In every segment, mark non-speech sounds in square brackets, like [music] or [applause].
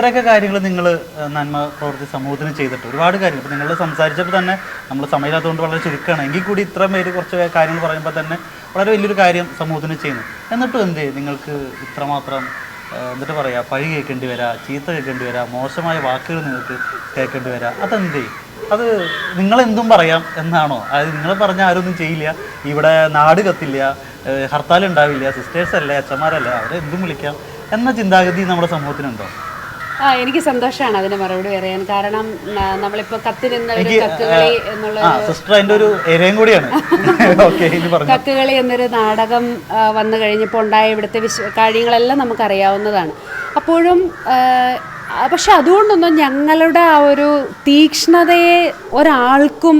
ഇത്രയൊക്കെ കാര്യങ്ങൾ നിങ്ങൾ നന്മ പ്രവർത്തി സമൂഹത്തിന് ചെയ്തിട്ട് ഒരുപാട് കാര്യങ്ങൾ നിങ്ങൾ സംസാരിച്ചപ്പോൾ തന്നെ നമ്മൾ സമയമില്ലാത്തതുകൊണ്ട് വളരെ ചുരുക്കമാണ് എങ്കിൽ കൂടി ഇത്ര പേര് കുറച്ച് കാര്യങ്ങൾ പറയുമ്പോൾ തന്നെ വളരെ വലിയൊരു കാര്യം സമൂഹത്തിന് ചെയ്യുന്നു. എന്നിട്ടും എന്ത് നിങ്ങൾക്ക് ഇത്രമാത്രം എന്നിട്ട് പറയാ പഴി കേൾക്കേണ്ടി വരാ ചീത്ത കേൾക്കേണ്ടി വരാ മോശമായ വാക്കുകൾ നിങ്ങൾക്ക് കേൾക്കേണ്ടി വരാ അതെന്തേ അത് നിങ്ങളെന്തും പറയാം എന്നാണോ? അതായത് നിങ്ങൾ പറഞ്ഞാൽ ആരൊന്നും ചെയ്യില്ല ഇവിടെ നാട് കത്തില്ല ഹർത്താൽ ഉണ്ടാവില്ല സിസ്റ്റേഴ്സ് അല്ലേ അച്ഛന്മാരല്ലേ അവരെ എന്തും വിളിക്കാം എന്ന ചിന്താഗതി നമ്മുടെ സമൂഹത്തിനുണ്ടോ? ആ എനിക്ക് സന്തോഷമാണ് അതിന് മറുപടി പറയാൻ. കാരണം നമ്മളിപ്പോ കത്തി കക്കുകളി എന്നുള്ള ഒരു കൂടിയാണ്. [laughs] കക്കുകളി എന്നൊരു നാടകം വന്നു കഴിഞ്ഞപ്പോൾ ഉണ്ടായ ഇവിടുത്തെ വിശ കാര്യങ്ങളെല്ലാം നമുക്കറിയാവുന്നതാണ്. അപ്പോഴും പക്ഷെ അതുകൊണ്ടൊന്നും ഞങ്ങളുടെ ആ ഒരു തീക്ഷ്ണതയെ ഒരാൾക്കും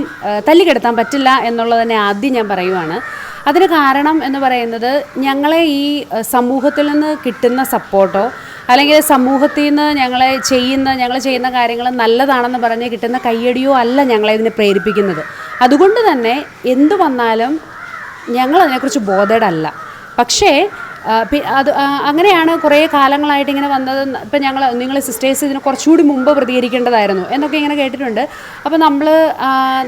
തല്ലിക്കെടുത്താൻ പറ്റില്ല എന്നുള്ളത് തന്നെ ആദ്യം ഞാൻ പറയുവാണ്. അതിന് കാരണം എന്ന് പറയുന്നത് ഞങ്ങളെ ഈ സമൂഹത്തിൽ നിന്ന് കിട്ടുന്ന സപ്പോർട്ടോ അല്ലെങ്കിൽ സമൂഹത്തിൽ നിന്ന് ഞങ്ങളെ ചെയ്യുന്ന ഞങ്ങൾ ചെയ്യുന്ന കാര്യങ്ങൾ നല്ലതാണെന്ന് പറഞ്ഞ് കിട്ടുന്ന കയ്യടിയോ അല്ല ഞങ്ങളെ ഇതിനെ പ്രേരിപ്പിക്കുന്നത്. അതുകൊണ്ട് തന്നെ എന്തു വന്നാലും ഞങ്ങൾ അതിനെക്കുറിച്ച് ബോധേഡല്ല. പക്ഷേ അത് അങ്ങനെയാണ് കുറേ കാലങ്ങളായിട്ട് ഇങ്ങനെ വന്നത്. ഇപ്പം ഞങ്ങൾ നിങ്ങൾ സിസ്റ്റേഴ്സ് ഇതിന് കുറച്ചുകൂടി മുമ്പ് പ്രതികരിക്കേണ്ടതായിരുന്നു. എന്നൊക്കെ ഇങ്ങനെ കേട്ടിട്ടുണ്ട്. അപ്പോൾ നമ്മൾ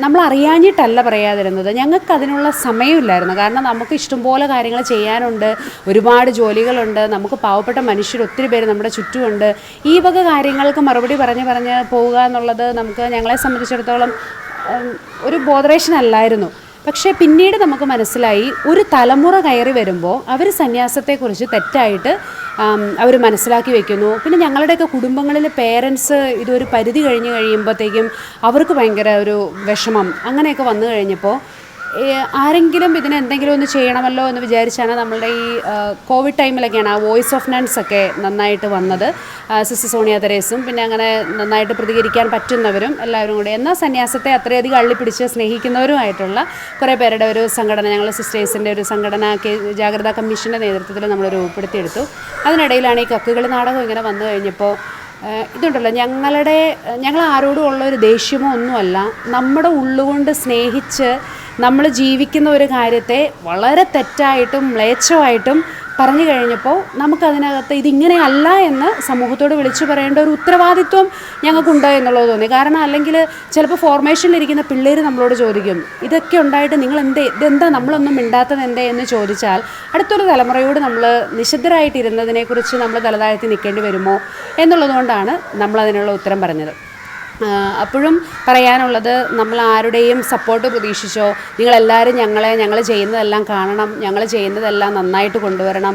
നമ്മൾ അറിയാഞ്ഞിട്ടല്ല പറയാതിരുന്നത്. ഞങ്ങൾക്ക് അതിനുള്ള സമയമില്ലായിരുന്നു. കാരണം നമുക്ക് ഇഷ്ടംപോലെ കാര്യങ്ങൾ ചെയ്യാനുണ്ട്. ഒരുപാട് ജോലികളുണ്ട്. നമുക്ക് പാവപ്പെട്ട മനുഷ്യർ ഒത്തിരി പേര് നമ്മുടെ ചുറ്റുമുണ്ട്. ഈ വക കാര്യങ്ങൾക്ക് മറുപടി പറഞ്ഞ് പറഞ്ഞ് പോവുക എന്നുള്ളത് നമുക്ക് ഞങ്ങളെ സംബന്ധിച്ചിടത്തോളം ഒരു ബോധറേഷൻ അല്ലായിരുന്നു. പക്ഷേ പിന്നീട് നമുക്ക് മനസ്സിലായി ഒരു തലമുറ കയറി വരുമ്പോൾ അവർ സന്യാസത്തെക്കുറിച്ച് തെറ്റായിട്ട് അവർ മനസ്സിലാക്കി വെക്കുന്നു. പിന്നെ ഞങ്ങളുടെയൊക്കെ കുടുംബങ്ങളിൽ പേരൻസ് ഇതൊരു പരിധി കഴിഞ്ഞ് കഴിയുമ്പോഴത്തേക്കും അവർക്ക് ഭയങ്കര ഒരു വിഷമം അങ്ങനെയൊക്കെ വന്നു കഴിഞ്ഞപ്പോൾ ആരെങ്കിലും ഇതിന് എന്തെങ്കിലും ഒന്ന് ചെയ്യണമല്ലോ എന്ന് വിചാരിച്ചാണ് നമ്മളുടെ ഈ കോവിഡ് ടൈമിലൊക്കെയാണ് ആ വോയിസ് ഓഫ് നൺസ് ഒക്കെ നന്നായിട്ട് വന്നത്. സിസ്റ്റർ സോണിയ തെരേസും പിന്നെ അങ്ങനെ നന്നായിട്ട് പ്രതികരിക്കാൻ പറ്റുന്നവരും എല്ലാവരും കൂടി. എന്നാൽ സന്യാസത്തെ അത്രയധികം അള്ളിപ്പിടിച്ച് സ്നേഹിക്കുന്നവരുമായിട്ടുള്ള കുറേ പേരുടെ ഒരു സംഘടന ഞങ്ങൾ സിസ്റ്റേഴ്സിന്റെ ഒരു സംഘടന ജാഗ്രതാ കമ്മീഷന്റെ നേതൃത്വത്തിൽ നമ്മൾ രൂപപ്പെടുത്തിയെടുത്തു അതിനിടയിലാണ് ഈ കക്കുകൾ നാടകം ഇങ്ങനെ വന്നു കഴിഞ്ഞപ്പോൾ ഇതുണ്ടല്ലോ ഞങ്ങളുടെ ഞങ്ങൾ ആരോടും ഉള്ള ഒരു ദേഷ്യമോ ഒന്നുമല്ല നമ്മുടെ ഉള്ളുകൊണ്ട് സ്നേഹിച്ച് നമ്മൾ ജീവിക്കുന്ന ഒരു കാര്യത്തെ വളരെ തെറ്റായിട്ടും മ്ലേച്ഛമായിട്ടും പറഞ്ഞു കഴിഞ്ഞപ്പോൾ നമുക്കതിനകത്ത് ഇതിങ്ങനെയല്ല എന്ന് സമൂഹത്തോട് വിളിച്ചു പറയേണ്ട ഒരു ഉത്തരവാദിത്വം ഞങ്ങൾക്കുണ്ട് എന്നുള്ളത് തോന്നി. കാരണം അല്ലെങ്കിൽ ചിലപ്പോൾ ഫോർമേഷനിലിരിക്കുന്ന പിള്ളേർ നമ്മളോട് ചോദിക്കും ഇതൊക്കെ ഉണ്ടായിട്ട് നിങ്ങൾ എന്തേ ഇതെന്താ നമ്മളൊന്നും മിണ്ടാത്തത് എന്തേ? എന്ന് ചോദിച്ചാൽ അടുത്തൊരു തലമുറയോട് നമ്മൾ നിശബ്ദരായിട്ടിരുന്നതിനെക്കുറിച്ച് നമ്മൾ തലതാഴ്ത്തി നിൽക്കേണ്ടി വരുമോ എന്നുള്ളതുകൊണ്ടാണ് നമ്മളതിനുള്ള ഉത്തരം പറഞ്ഞത്. അപ്പോഴും പറയാനുള്ളത് നമ്മൾ ആരുടെയും സപ്പോർട്ട് പ്രതീക്ഷിച്ചോ നിങ്ങളെല്ലാവരും ഞങ്ങളെ ഞങ്ങൾ ചെയ്യുന്നതെല്ലാം കാണണം ഞങ്ങൾ ചെയ്യുന്നതെല്ലാം നന്നായിട്ട് കൊണ്ടുവരണം.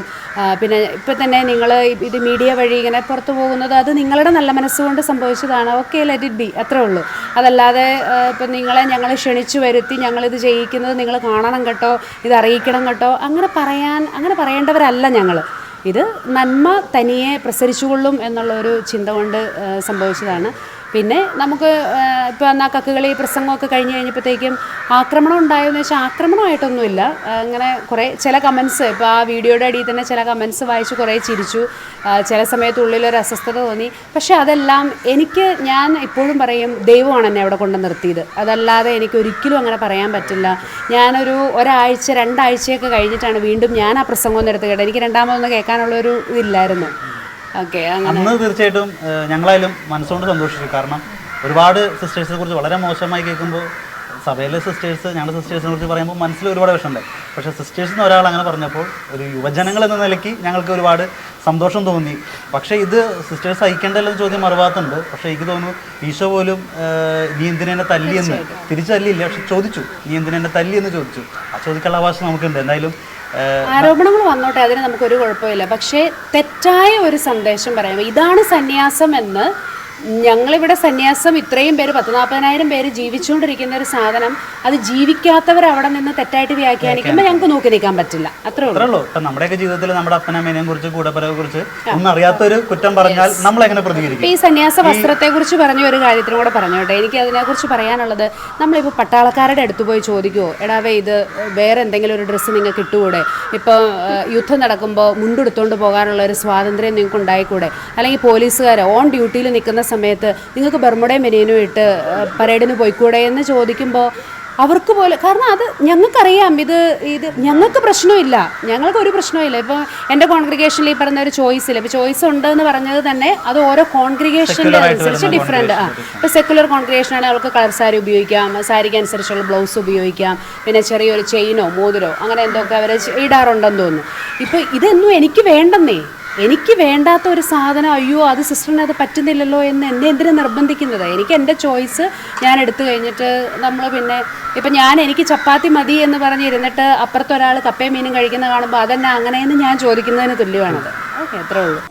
പിന്നെ ഇപ്പം തന്നെ നിങ്ങൾ ഇത് മീഡിയ വഴി ഇങ്ങനെ പുറത്തു പോകുന്നത് അത് നിങ്ങളുടെ നല്ല മനസ്സുകൊണ്ട് സംഭവിച്ചതാണ്. ഓക്കെ ലെറ്റ് ഇറ്റ് ബി അത്രേ ഉള്ളൂ. അതല്ലാതെ ഇപ്പം നിങ്ങളെ ഞങ്ങൾ ക്ഷണിച്ചു വരുത്തി ഞങ്ങളിത് ചെയ്യിക്കുന്നത് നിങ്ങൾ കാണണം കേട്ടോ ഇത് അറിയിക്കണം കേട്ടോ അങ്ങനെ പറയാൻ അങ്ങനെ പറയേണ്ടവരല്ല ഞങ്ങൾ ഇത് നന്മ തനിയെ പ്രസരിച്ചുകൊള്ളും എന്നുള്ള ഒരു ചിന്ത കൊണ്ട് സംഭവിച്ചതാണ്. പിന്നെ നമുക്ക് ഇപ്പോൾ എന്നാൽ കക്കുകളി പ്രസംഗമൊക്കെ കഴിഞ്ഞ് കഴിഞ്ഞപ്പോഴത്തേക്കും ആക്രമണം ഉണ്ടായെന്ന് വെച്ചാൽ ആക്രമണമായിട്ടൊന്നുമില്ല. അങ്ങനെ കുറേ ചില കമൻസ് ഇപ്പോൾ ആ വീഡിയോയുടെ അടിയിൽ തന്നെ ചില കമൻസ് വായിച്ച് കുറേ ചിരിച്ചു. ചില സമയത്ത് ഉള്ളിലൊരു അസ്വസ്ഥത തോന്നി. പക്ഷെ അതെല്ലാം എനിക്ക് ഞാൻ ഇപ്പോഴും പറയും ദൈവമാണ് എന്നെ അവിടെ കൊണ്ട് നിർത്തിയത്. അതല്ലാതെ എനിക്ക് ഒരിക്കലും അങ്ങനെ പറയാൻ പറ്റില്ല. ഞാനൊരു ഒരാഴ്ച രണ്ടാഴ്ചയൊക്കെ കഴിഞ്ഞിട്ടാണ് വീണ്ടും ഞാൻ ആ പ്രസംഗം ഒന്ന് എടുത്ത് കേട്ടത്. എനിക്ക് രണ്ടാമതൊന്ന് കേൾക്കാനുള്ളൊരു ഇതില്ലായിരുന്നു. അന്ന് തീർച്ചയായിട്ടും ഞങ്ങളായാലും മനസ്സുകൊണ്ട് സന്തോഷിച്ചു. കാരണം ഒരുപാട് സിസ്റ്റേഴ്സിനെ കുറിച്ച് വളരെ മോശമായി കേൾക്കുമ്പോൾ സഭയിലെ സിസ്റ്റേഴ്സ് ഞങ്ങളുടെ സിസ്റ്റേഴ്സിനെ കുറിച്ച് പറയുമ്പോൾ മനസ്സിൽ ഒരുപാട് വിഷമമുണ്ടായി പക്ഷേ സിസ്റ്റേഴ്സ് എന്ന് ഒരാൾ അങ്ങനെ പറഞ്ഞപ്പോൾ ഒരു യുവജനങ്ങൾ എന്ന നിലയ്ക്ക് ഞങ്ങൾക്ക് ഒരുപാട് സന്തോഷം തോന്നി. പക്ഷേ ഇത് സിസ്റ്റേഴ്സ് അയക്കേണ്ടല്ലെന്ന് ചോദ്യം മറുഭാഗത്തുണ്ട് പക്ഷേ എനിക്ക് തോന്നുന്നു ഈശോ പോലും നീ എന്തിനെ തല്ലിയെന്ന് തിരിച്ചല്ലിയില്ല. പക്ഷെ ചോദിച്ചു നീ എന്തിനെ തല്ലിയെന്ന് എന്ന് ചോദിച്ചു. ആ ചോദിക്കാനുള്ള അവകാശം നമുക്കുണ്ട്. എന്തായാലും ആരോപണങ്ങൾ വന്നോട്ടെ അതിന് നമുക്കൊരു കുഴപ്പമില്ല. പക്ഷേ തെറ്റായ ഒരു സന്ദേശം പറയാം ഇതാണ് സന്യാസം എന്ന് ഞങ്ങളിവിടെ സന്യാസം ഇത്രയും പേര് പത്ത് നാൽപ്പതിനായിരം പേര് ജീവിച്ചുകൊണ്ടിരിക്കുന്ന ഒരു സാധനം അത് ജീവിക്കാത്തവർ അവിടെ നിന്ന് തെറ്റായിട്ട് വ്യാഖ്യാനിക്കുമ്പോൾ ഞങ്ങൾക്ക് നോക്കി നിൽക്കാൻ പറ്റില്ല. അത്രേ ഉള്ളൂ. ഇപ്പൊ നമ്മുടെയൊക്കെ ജീവിതത്തിൽ നമ്മുടെ അപ്പനമ്മേനെയും കുറിച്ച് കൂടപ്പരയെ കുറിച്ച് ഒന്നും അറിയാത്തൊരു കുറ്റം പറഞ്ഞാൽ നമ്മൾ എങ്ങനെ പ്രതികരിക്കും? ഈ സന്യാസ വസ്ത്രത്തെ കുറിച്ച് പറഞ്ഞ ഒരു കാര്യത്തിനും കൂടെ പറഞ്ഞോട്ടെ എനിക്ക് അതിനെക്കുറിച്ച് പറയാനുള്ളത് നമ്മളിപ്പോൾ പട്ടാളക്കാരുടെ അടുത്ത് പോയി ചോദിക്കുമോ എടാവേ ഇത് വേറെ എന്തെങ്കിലും ഒരു ഡ്രസ്സ് നിങ്ങൾക്ക് ഇട്ടുകൂടെ? ഇപ്പോൾ യുദ്ധം നടക്കുമ്പോൾ മുണ്ടെടുത്തുകൊണ്ട് പോകാനുള്ള ഒരു സ്വാതന്ത്ര്യം നിങ്ങൾക്ക് ഉണ്ടായിക്കൂടെ അല്ലെങ്കിൽ പോലീസുകാർ ഓൺ ഡ്യൂട്ടിയിൽ നിൽക്കുന്ന സമയത്ത് നിങ്ങൾക്ക് ബർമുടയും മെനീനും ഇട്ട് പരേഡിന് പോയിക്കൂടെ എന്ന് ചോദിക്കുമ്പോൾ അവർക്ക് പോലെ കാരണം അത് ഞങ്ങൾക്കറിയാം ഇത് ഇത് ഞങ്ങൾക്ക് പ്രശ്നമില്ല. ഞങ്ങൾക്ക് ഒരു പ്രശ്നമില്ല. ഇപ്പോൾ എന്റെ കോൺഗ്രിഗേഷനിൽ ഈ പറഞ്ഞ ഒരു ചോയ്സ് ഇല്ല? ഇപ്പോൾ ചോയ്സ് ഉണ്ട് എന്ന് പറഞ്ഞത് തന്നെ അത് ഓരോ കോൺഗ്രിഗേഷന്റെ അനുസരിച്ച് ഡിഫറെന്റ് ആ. ഇപ്പോൾ സെക്കുലർ കോൺഗ്രിഗേഷൻ ആണെങ്കിൽ അവർക്ക് കളർ സാരി ഉപയോഗിക്കാം സാരിക്ക് അനുസരിച്ചുള്ള ബ്ലൗസ് ഉപയോഗിക്കാം പിന്നെ ചെറിയൊരു ചെയിനോ മോതിരോ അങ്ങനെ എന്തൊക്കെ അവർ ഇടാറുണ്ടെന്ന് തോന്നുന്നു. ഇപ്പോൾ ഇതൊന്നും എനിക്ക് വേണ്ടെന്നേ. എനിക്ക് വേണ്ടാത്ത ഒരു സാധനം അയ്യോ അത് സിസ്റ്ററിന് അത് പറ്റുന്നില്ലല്ലോ എന്ന് എന്നെ എന്തിനു നിർബന്ധിക്കുന്നത്? എനിക്ക് എന്റെ ചോയ്സ് ഞാൻ എടുത്തു കഴിഞ്ഞിട്ട് നമ്മൾ പിന്നെ ഇപ്പം ഞാൻ എനിക്ക് ചപ്പാത്തി മതി എന്ന് പറഞ്ഞിരുന്നിട്ട് അപ്പുറത്തൊരാൾ കപ്പയും മീനും കഴിക്കുന്ന കാണുമ്പോൾ അതെന്നെ അങ്ങനെയെന്ന് ഞാൻ ചോദിക്കുന്നതിന് തുല്യമാണത്. ഓക്കെ അത്രേ ഉള്ളൂ.